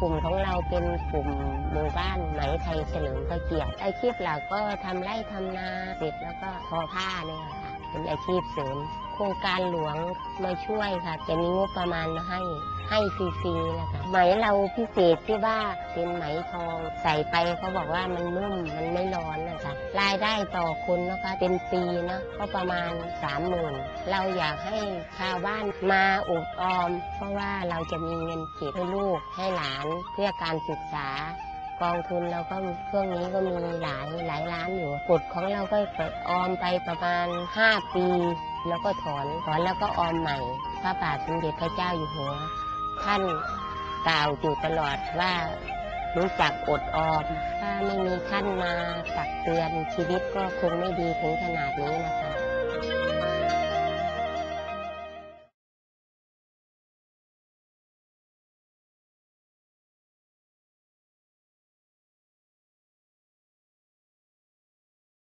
กลุ่มของเราเป็นกลุ่มหมู่บ้านไหมไทยเฉลิมพระเกียรติอาชีพหลักก็ทำไร่ทำนาเสร็จแล้วก็ทอผ้าเนี่ยค่ะเป็นอาชีพเสริมโครงการหลวงมาช่วยค่ะจะมีงบประมาณมาให้ให้ฟรีๆนะคะไหมเราพิเศษที่ว่าเป็นไหมทองใส่ไปเขาบอกว่ามันนุ่มมันไม่ร้อนนะ รายได้ต่อคนนะคะเป็นปีนะก็ประมาณสามหมื่นเราอยากให้ชาวบ้านมาอุดออม เพราะว่าเราจะมีเงินเก็บให้ลูกให้หลานเพื่อการศึกษากองทุนเราก็ช่วงนี้ก็มีหลายหลายล้านอยู่กฎของเราก็ออมไปประมาณ 5 ปี แล้วก็ถอนถอนแล้วก็ออมใหม่ พระบาทสมเด็จพระเจ้าอยู่หัว ท่านกล่าวอยู่ตลอดว่า รู้จักอดออมถ้าไม่มีท่านมาตักเตือนชีวิตก็คงไม่ดีถึงขนาดนี้นะคะ